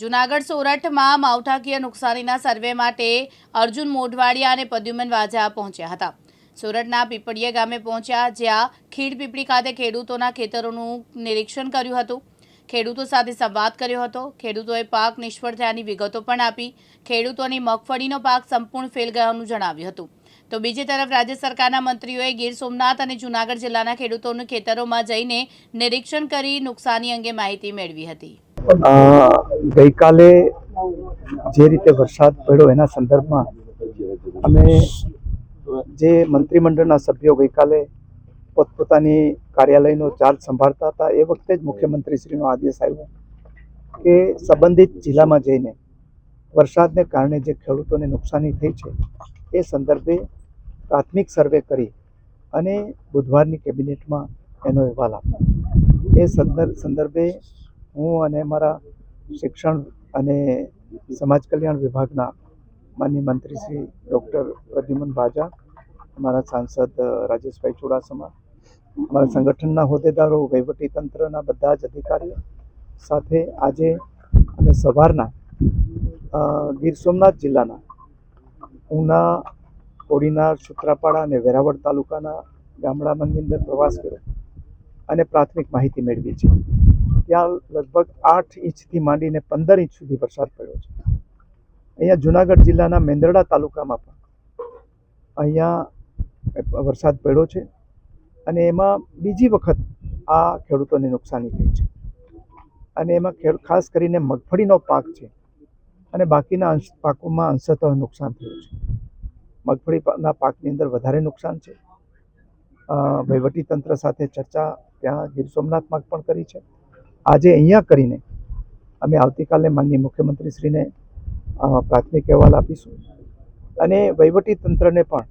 જુનાગઢ સોરઠમાં માવઠાકીય નુકસાનીના સર્વે માટે અર્જુન મોઢવાડિયા અને પદ્યુમન વાજા પહોંચ્યા હતા. સોરઠના પીપળીયા ગામે પહોંચ્યા જ્યાં ખીડ પીપળી ખાતે ખેડૂતોના ખેતરોનું નિરીક્ષણ કર્યું હતું. ખેડૂતો સાથે સંવાદ કર્યો હતો. ખેડૂતોએ પાક નિષ્ફળ થયાની વિગતો પણ આપી. ખેડૂતોની મગફળીનો પાક સંપૂર્ણ ફેલ ગયાનું જણાવ્યું હતું. તો બીજી તરફ રાજ્ય સરકારના મંત્રીઓએ ગીર સોમનાથ અને જૂનાગઢ જિલ્લાના ખેડૂતોના ખેતરોમાં જઈને નિરીક્ષણ કરી નુકસાની અંગે માહિતી મેળવી હતી. ગઈકાલે જે રીતે વરસાદ પડ્યો એના સંદર્ભમાં અમે જે મંત્રીમંડળના સભ્યો ગઈકાલે પોતપોતાની કાર્યાલયનો ચાર્જ સંભાળતા હતા, એ વખતે જ મુખ્યમંત્રીશ્રીનો આદેશ આવ્યો કે સંબંધિત જિલ્લામાં જઈને વરસાદને કારણે જે ખેડૂતોને નુકસાની થઈ છે, એ સંદર્ભે પ્રાથમિક સર્વે કરી અને બુધવારની કેબિનેટમાં એનો અહેવાલ આપ્યો. એ સંદર્ભ હું અને મારા શિક્ષણ અને સમાજ કલ્યાણ વિભાગના માનનીય મંત્રી શ્રી ડૉક્ટર પ્રદ્યુમન ભાજા, અમારા સાંસદ રાજેશભાઈ ચુડાસમા, અમારા સંગઠનના હોદ્દેદારો તંત્રના બધા જ અધિકારીઓ સાથે આજે અને સવારના ગીર સોમનાથ જિલ્લાના, ઉના, કોડીનાર, સુત્રાપાડા અને વેરાવળ તાલુકાના ગામડામાંની અંદર પ્રવાસ કર્યો. અને પ્રાથમિક માહિતી મેળવી છે. ત્યાં લગભગ આઠ ઇંચથી માંડીને પંદર ઇંચ સુધી વરસાદ પડ્યો છે. અહીંયા જુનાગઢ જિલ્લાના મેંદરડા તાલુકામાં પણ અહીંયા વરસાદ પડ્યો છે અને એમાં બીજી વખત આ ખેડૂતોને નુકસાની થઈ છે. અને એમાં ખેડ, ખાસ કરીને મગફળીનો પાક છે અને બાકીના અંશ, પાકોમાં અંશતઃ નુકસાન થયું છે. મગફળીના પાકની અંદર વધારે નુકસાન છે. વહીવટીતંત્ર સાથે ચર્ચા ત્યાં ગીર સોમનાથમાં પણ કરી છે. આજે અહીંયા કરીને અમે આવતીકાલે માનનીય મુખ્યમંત્રીશ્રીને પ્રાથમિક અહેવાલ આપીશું. અને વહીવટીતંત્રને પણ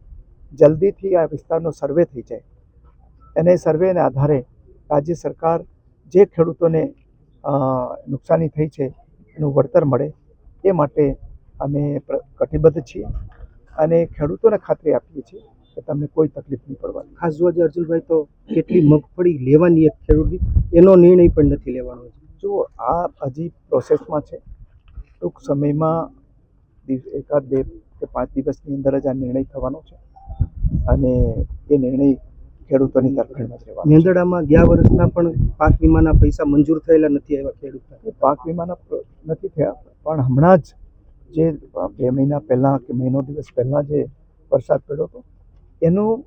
જલ્દીથી આ વિસ્તારનો સર્વે થઈ જાય. અને સર્વેને આધારે રાજ્ય સરકાર જે ખેડૂતોને નુકસાની થઈ છે, એનું વળતર મળે એ માટે અમે કટિબદ્ધ છીએ અને ખેડૂતોને ખાતરી આપીએ છીએ. કે તમને કોઈ તકલીફ નહીં પડવાની. ખાસ જોવા જઈએ અર્જુનભાઈ તો કેટલી મગફળી લેવાની એક ખેડૂતની એનો નિર્ણય પણ નથી લેવાનો જો આ હજી પ્રોસેસમાં છે ટૂંક સમયમાં એકાદ બે કે પાંચ દિવસની અંદર જ આ નિર્ણય થવાનો છે અને એ નિર્ણય ખેડૂતોની તરફેણમાં રહેવાનો. મેંદડામાં ગયા વર્ષના પણ પાક વીમાના પૈસા મંજૂર થયેલા નથી આવ્યા ખેડૂતના. પાક વીમાના નથી થયા પણ હમણાં જ જે બે મહિના પહેલાં કે મહિનો દિવસ પહેલાં જે વરસાદ પડ્યો હતો એનું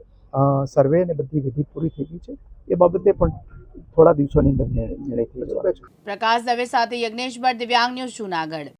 સર્વે અને બધી વિધિ પૂરી થઈ ગઈ છે. એ બાબતે પણ થોડા દિવસોની અંદર નિર્ણય થઈ જવાનો છે. પ્રકાશ દવે સાથે યજ્ઞેશ ભટ્ટ દિવ્યાંગ ન્યૂઝ જૂનાગઢ.